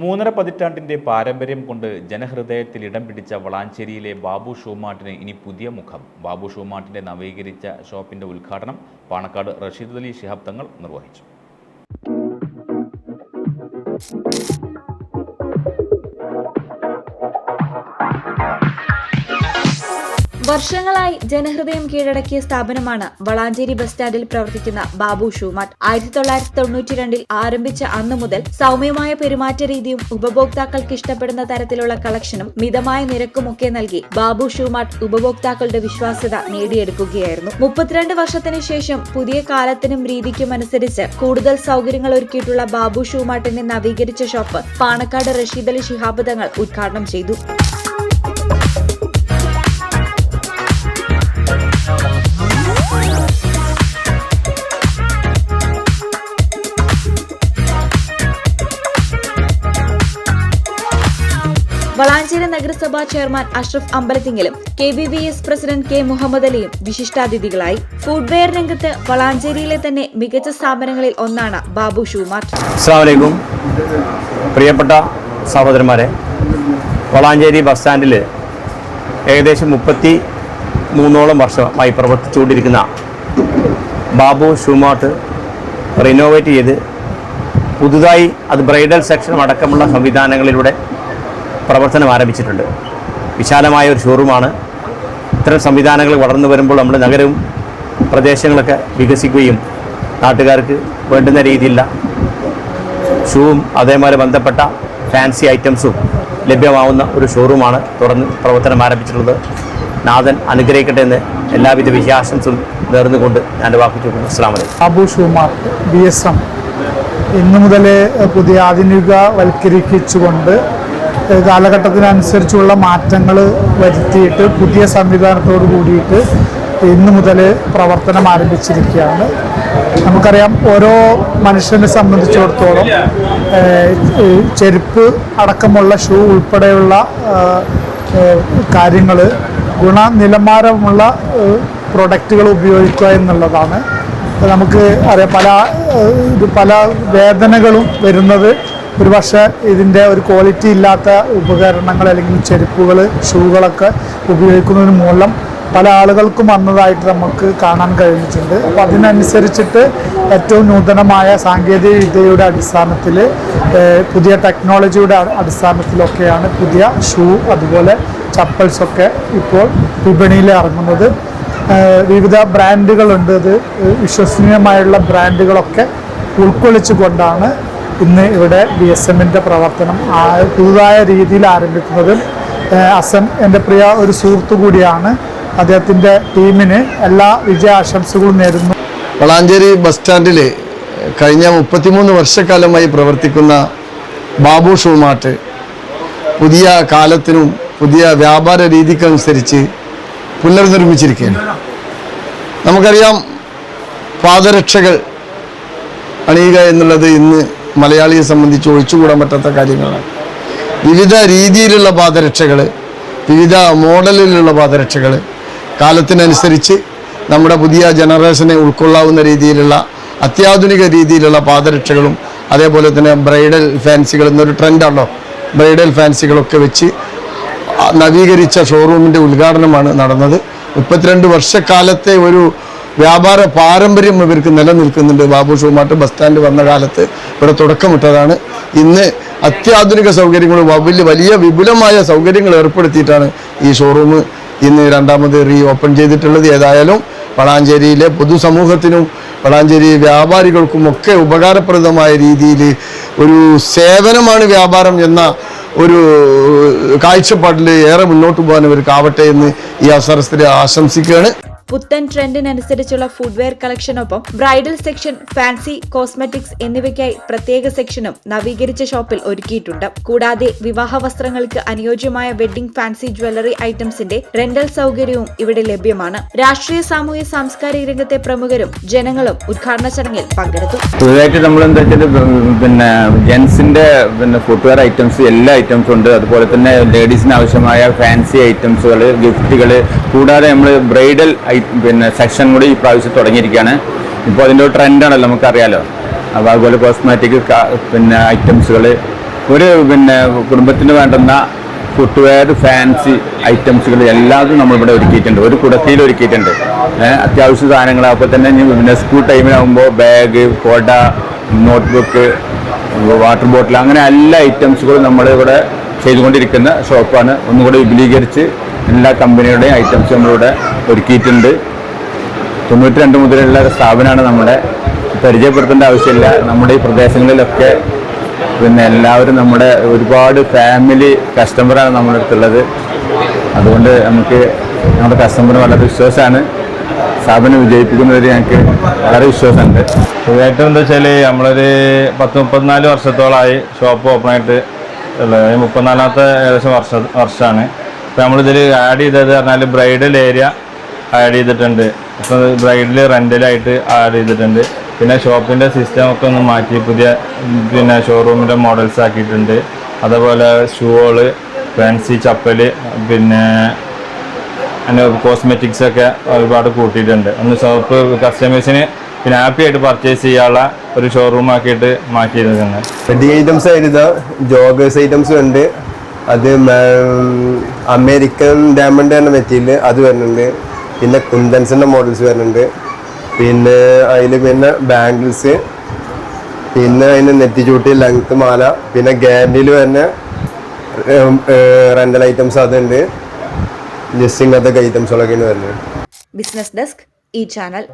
മൂന്നര പതിറ്റാണ്ടിന്റെ പാരമ്പര്യം കൊണ്ട് ജനഹൃദയത്തിൽ ഇടം പിടിച്ച വളാഞ്ചേരിയിലെ ബാബു ഷൂമാട്ടിന് ഇനി പുതിയ മുഖം. ബാബു ഷൂമാട്ടിന്റെ നവീകരിച്ച ഷോപ്പിന്റെ ഉദ്ഘാടനം പാണക്കാട് റഷീദ് അലി ശിഹാബ് തങ്ങൾ നിർവഹിച്ചു. വർഷങ്ങളായി ജനഹൃദയം കീഴടക്കിയ സ്ഥാപനമാണ് വളാഞ്ചേരി ബസ് സ്റ്റാൻഡിൽ പ്രവർത്തിക്കുന്ന ബാബു ഷൂമാട്ട്. ആയിരത്തി തൊള്ളായിരത്തി തൊണ്ണൂറ്റി രണ്ടിൽ ആരംഭിച്ച അന്നു മുതൽ സൗമ്യമായ പെരുമാറ്റ രീതിയും ഉപഭോക്താക്കൾക്ക് ഇഷ്ടപ്പെടുന്ന തരത്തിലുള്ള കളക്ഷനും മിതമായ നിരക്കുമൊക്കെ നൽകി ബാബു ഷൂമാട്ട് ഉപഭോക്താക്കളുടെ വിശ്വാസ്യത നേടിയെടുക്കുകയായിരുന്നു. മുപ്പത്തിരണ്ട് വർഷത്തിന് ശേഷം പുതിയ കാലത്തിനും രീതിക്കും അനുസരിച്ച് കൂടുതൽ സൗകര്യങ്ങൾ ഒരുക്കിയിട്ടുള്ള ബാബു ഷൂമാട്ടിന്റെ നവീകരിച്ച ഷോപ്പ് പാണക്കാട് റഷീദ് അലി ശിഹാബ് തങ്ങൾ ഉദ്ഘാടനം ചെയ്തു. നഗരസഭാ chairman Ashraf അമ്പലത്തിങ്കലും K V V S president K Muhammad അലിയും വിശിഷ്ടാതിഥികളായി. ഫുഡ്വെയർ രംഗത്ത് വളാഞ്ചേരിയിലെ തന്നെ മികച്ച സ്ഥാപനങ്ങളിൽ ഒന്നാണ് ബാബു ഷൂമാർട്ട്. പ്രിയപ്പെട്ട സഹോദരന്മാരെ വളാഞ്ചേരി ബസ് സ്റ്റാൻഡിൽ ഏകദേശം മുപ്പത്തി മൂന്നോളം വർഷമായി പ്രവർത്തിച്ചുകൊണ്ടിരിക്കുന്ന ബാബു ഷൂമാർട്ട് റിനോവേറ്റ് ചെയ്ത് പുതുതായി അത് ബ്രൈഡൽ സെക്ഷൻ അടക്കമുള്ള സംവിധാനങ്ങളിലൂടെ പ്രവർത്തനം ആരംഭിച്ചിട്ടുണ്ട്. വിശാലമായ ഒരു ഷോറൂമാണ് ഇത്തരം സംവിധാനങ്ങൾ വളർന്നു വരുമ്പോൾ നമ്മുടെ നഗരവും പ്രദേശങ്ങളൊക്കെ വികസിക്കുകയും നാട്ടുകാർക്ക് വേണ്ടുന്ന രീതിയിലുള്ള ഷൂവും അതേപോലെ ബന്ധപ്പെട്ട ഫാൻസി ഐറ്റംസും ലഭ്യമാവുന്ന ഒരു ഷോറൂമാണ് തുറന്ന് പ്രവർത്തനം ആരംഭിച്ചിട്ടുള്ളത്. നാഥൻ അനുഗ്രഹിക്കട്ടെ എന്ന് എല്ലാവിധ വിജയാശംസയും നേർന്നുകൊണ്ട് ഞാൻ വാക്കു ചോദിക്കുന്നു. Aslam Abu Shoemart B S M. ഇന്നു മുതൽ പുതിയ ആധുനികവൽക്കരിച്ചുകൊണ്ട് കാലഘട്ടത്തിനനുസരിച്ചുള്ള മാറ്റങ്ങൾ വരുത്തിയിട്ട് പുതിയ സംവിധാനത്തോട് കൂടിയിട്ട് ഇന്നു മുതൽ പ്രവർത്തനം ആരംഭിച്ചിരിക്കുകയാണ്. നമുക്കറിയാം ഓരോ മനുഷ്യനെ സംബന്ധിച്ചിടത്തോളം ചെരുപ്പ് അടക്കമുള്ള ഷൂ ഉൾപ്പെടെയുള്ള കാര്യങ്ങൾ ഗുണനിലവാരമുള്ള പ്രൊഡക്റ്റുകൾ ഉപയോഗിക്കുക എന്നുള്ളതാണ്. നമുക്ക് അറിയാം പല പല വേദനകളും വരുന്നത് ഒരു പക്ഷേ ഇതിന്റെ ഒരു ക്വാളിറ്റി ഇല്ലാത്ത ഉപകരണങ്ങൾ അല്ലെങ്കിൽ ചെരുപ്പുകൾ ഷൂകളൊക്കെ ഉപയോഗിക്കുന്നതിന് മൂലം പല ആളുകൾക്കും വന്നതായിട്ട് നമുക്ക് കാണാൻ കഴിഞ്ഞിട്ടുണ്ട്. അപ്പോൾ അതിനനുസരിച്ചിട്ട് ഏറ്റവും നൂതനമായ സാങ്കേതിക വിദ്യയുടെ അടിസ്ഥാനത്തിൽ പുതിയ ടെക്നോളജിയുടെ അടിസ്ഥാനത്തിലൊക്കെയാണ് പുതിയ ഷൂ അതുപോലെ ചപ്പൽസൊക്കെ ഇപ്പോൾ വിപണിയിൽ ഇറങ്ങുന്നത്. വിവിധ ബ്രാൻഡുകളുണ്ട് അത് വിശ്വസനീയമായുള്ള ബ്രാൻഡുകളൊക്കെ ഉൾക്കൊള്ളിച്ചുകൊണ്ടാണ് ഇന്ന് ഇവിടെ ബി എസ് എമ്മിന്റെ പ്രവർത്തനം പുതുതായ രീതിയിൽ ആരംഭിക്കുന്നതും അസം എന്റെ പ്രിയ ഒരു സുഹൃത്തു കൂടിയാണ്. അദ്ദേഹത്തിന്റെ ടീമിന് എല്ലാ വിജയാശംസകളും നേരുന്നു. വളാഞ്ചേരി ബസ് സ്റ്റാൻഡിൽ കഴിഞ്ഞ മുപ്പത്തിമൂന്ന് വർഷക്കാലമായി പ്രവർത്തിക്കുന്ന ബാബു ഷൂമാട്ട് പുതിയ കാലത്തിനും പുതിയ വ്യാപാര രീതിക്കനുസരിച്ച് പുനർനിർമ്മിച്ചിരിക്കുകയാണ്. നമുക്കറിയാം പാദരക്ഷകൾ അണിയുക എന്നുള്ളത് ഇന്ന് മലയാളിയെ സംബന്ധിച്ച് ഒഴിച്ചുകൂടാൻ പറ്റാത്ത കാര്യങ്ങളാണ്. വിവിധ രീതിയിലുള്ള പാദരക്ഷകൾ വിവിധ മോഡലിലുള്ള പാദരക്ഷകൾ കാലത്തിനനുസരിച്ച് നമ്മുടെ പുതിയ ജനറേഷനെ ഉൾക്കൊള്ളാവുന്ന രീതിയിലുള്ള അത്യാധുനിക രീതിയിലുള്ള പാദരക്ഷകളും അതേപോലെ തന്നെ ബ്രൈഡൽ ഫാൻസികൾ എന്നൊരു ട്രെൻഡാണല്ലോ. ബ്രൈഡൽ ഫാൻസികളൊക്കെ വെച്ച് നവീകരിച്ച ഷോറൂമിന്റെ ഉദ്ഘാടനമാണ് നടന്നത്. മുപ്പത്തിരണ്ട് വർഷക്കാലത്തെ ഒരു വ്യാപാര പാരമ്പര്യം ഇവർക്ക് നിലനിൽക്കുന്നുണ്ട്. ബാബു ഷൂമാട്ട് ബസ് സ്റ്റാൻഡ് വന്ന കാലത്ത് ഇവിടെ തുടക്കമിട്ടതാണ്. ഇന്ന് അത്യാധുനിക സൗകര്യങ്ങൾ വലിയ വലിയ വിപുലമായ സൗകര്യങ്ങൾ ഏർപ്പെടുത്തിയിട്ടാണ് ഈ ഷോറൂം ഇന്ന് രണ്ടാമത് റീ ഓപ്പൺ ചെയ്തിട്ടുള്ളത്. ഏതായാലും വളാഞ്ചേരിയിലെ പൊതുസമൂഹത്തിനും വളാഞ്ചേരി വ്യാപാരികൾക്കും ഒക്കെ ഉപകാരപ്രദമായ രീതിയിൽ ഒരു സേവനമാണ് വ്യാപാരം എന്ന ഒരു കാഴ്ചപ്പാടിൽ ഏറെ മുന്നോട്ട് പോകാൻ ഇവർക്കാവട്ടെ എന്ന് ഈ അവസരത്തിൽ ആശംസിക്കുകയാണ്. പുത്തൻ ട്രെൻഡിനനുസരിച്ചുള്ള ഫുഡ്വെയർ കളക്ഷനൊപ്പം ബ്രൈഡൽ സെക്ഷൻ ഫാൻസി കോസ്മെറ്റിക്സ് എന്നിവയ്ക്കായി പ്രത്യേക സെക്ഷനും നവീകരിച്ച ഷോപ്പിൽ ഒരുക്കിയിട്ടുണ്ട്. കൂടാതെ വിവാഹ വസ്ത്രങ്ങൾക്ക് അനുയോജ്യമായ വെഡ്ഡിംഗ് ഫാൻസി ജ്വല്ലറി ഐറ്റംസിന്റെ റെന്റൽ സൗകര്യവും ഇവിടെ ലഭ്യമാണ്. രാഷ്ട്രീയ സാമൂഹ്യ സാംസ്കാരിക രംഗത്തെ പ്രമുഖരും ജനങ്ങളും ഉദ്ഘാടന ചടങ്ങിൽ പങ്കെടുത്തു. പുതുതായിട്ട് നമ്മൾ എന്താ വെച്ചാൽ പിന്നെ ജെൻസിന്റെ പിന്നെ ഫുട്വെയർ ഐറ്റംസ് എല്ലാ ഐറ്റംസും ഉണ്ട്. അതുപോലെ തന്നെ ലേഡീസിന് ആവശ്യമായ ഫാൻസി ഐറ്റംസുകൾ ഗിഫ്റ്റുകൾ കൂടാതെ നമ്മൾ ബ്രൈഡൽ പിന്നെ സെക്ഷൻ കൂടി ഈ പ്രാവശ്യം തുടങ്ങിയിരിക്കുകയാണ്. ഇപ്പോൾ അതിന്റെ ഒരു ട്രെൻഡാണല്ലോ നമുക്കറിയാലോ. അപ്പോൾ അതുപോലെ കോസ്മെറ്റിക് പിന്നെ ഐറ്റംസുകൾ ഒരു പിന്നെ കുടുംബത്തിന് വേണ്ടുന്ന ഫുട്വെയർ ഫാൻസി ഐറ്റംസുകൾ എല്ലാതും നമ്മളിവിടെ ഒരുക്കിയിട്ടുണ്ട്. ഒരു കുടക്കയിൽ ഒരുക്കിയിട്ടുണ്ട്. അത്യാവശ്യ സാധനങ്ങൾ അപ്പോൾ തന്നെ പിന്നെ സ്കൂൾ ടൈമിലാകുമ്പോൾ ബാഗ് കൊട നോട്ട്ബുക്ക് വാട്ടർ ബോട്ടിൽ അങ്ങനെ എല്ലാ ഐറ്റംസുകളും നമ്മളിവിടെ ചെയ്തുകൊണ്ടിരിക്കുന്ന ഷോപ്പാണ് ഒന്നുകൂടെ വിപുലീകരിച്ച് എല്ലാ കമ്പനിയുടെയും ഐറ്റംസ് നമ്മളിവിടെ ഒരുക്കിയിട്ടുണ്ട്. തൊണ്ണൂറ്റി രണ്ട് മുതലുള്ള ഒരു സ്ഥാപനമാണ് നമ്മുടെ. പരിചയപ്പെടുത്തേണ്ട ആവശ്യമില്ല. നമ്മുടെ ഈ പ്രദേശങ്ങളിലൊക്കെ പിന്നെ എല്ലാവരും നമ്മുടെ ഒരുപാട് ഫാമിലി കസ്റ്റമറാണ് നമ്മുടെ അടുത്തുള്ളത്. അതുകൊണ്ട് നമുക്ക് നമ്മുടെ കസ്റ്റമർ വളരെ വിശ്വാസമാണ്. സ്ഥാപനം വിജയിപ്പിക്കുന്നവർ ഞങ്ങൾക്ക് വളരെ വിശ്വാസമുണ്ട്. ഏറ്റവും എന്താ വെച്ചാൽ നമ്മളൊരു പത്ത് മുപ്പത്തിനാല് വർഷത്തോളമായി ഷോപ്പ് ഓപ്പൺ ആയിട്ട് ഉള്ളത്. മുപ്പത്തിനാലാമത്തെ ഏകദേശം വർഷ വർഷമാണ് ഇപ്പം നമ്മളിതിൽ ആഡ് ചെയ്തത് പറഞ്ഞാൽ ബ്രൈഡൽ ഏരിയ ആഡ് ചെയ്തിട്ടുണ്ട്. അപ്പോൾ ബ്രൈഡൽ റെന്റലായിട്ട് ആഡ് ചെയ്തിട്ടുണ്ട്. പിന്നെ ഷോപ്പിന്റെ സിസ്റ്റം ഒക്കെ ഒന്ന് മാറ്റി പുതിയ പിന്നെ ഷോറൂമിന്റെ മോഡൽസ് ആക്കിയിട്ടുണ്ട്. അതേപോലെ ഷൂകൾ ഫാൻസി ചപ്പൽ പിന്നെ അങ്ങനെ കോസ്മെറ്റിക്സ് ഒക്കെ ഒരുപാട് കൂട്ടിയിട്ടുണ്ട്. ഒന്ന് ഷോപ്പ് കസ്റ്റമേഴ്സിന് പിന്നെ ഹാപ്പി ആയിട്ട് പർച്ചേസ് ചെയ്യാനുള്ള ഒരു ഷോറൂം ആക്കിയിട്ട് മാറ്റിയിരുന്നു വെഡിങ് ഐറ്റംസ് ആയിരുന്നു. ജോഗേഴ്സ് ഐറ്റംസും ഉണ്ട്. അത് അമേരിക്കൻ ഡയമണ്ട് എന്ന മെറ്റീരിയൽ അത് വരുന്നുണ്ട്. പിന്നെ കുന്തൻസിന്റെ മോഡൽസ് വരുന്നുണ്ട്. പിന്നെ അതിൽ പിന്നെ ബാംഗിൾസ് പിന്നെ അതിന് നെറ്റിച്ചൂട്ടി ലെങ്ത് മാല. പിന്നെ ഗ്യാരണ്ടിയിൽ വരുന്ന റെന്റൽ ഐറ്റംസ് അതുണ്ട് ജസ്റ്റ് ഇങ്ങനത്തെ ഐറ്റംസുകളൊക്കെയാണ് വരുന്നത് ബിസിനസ് ഡെസ്ക് ഈ ചാനൽ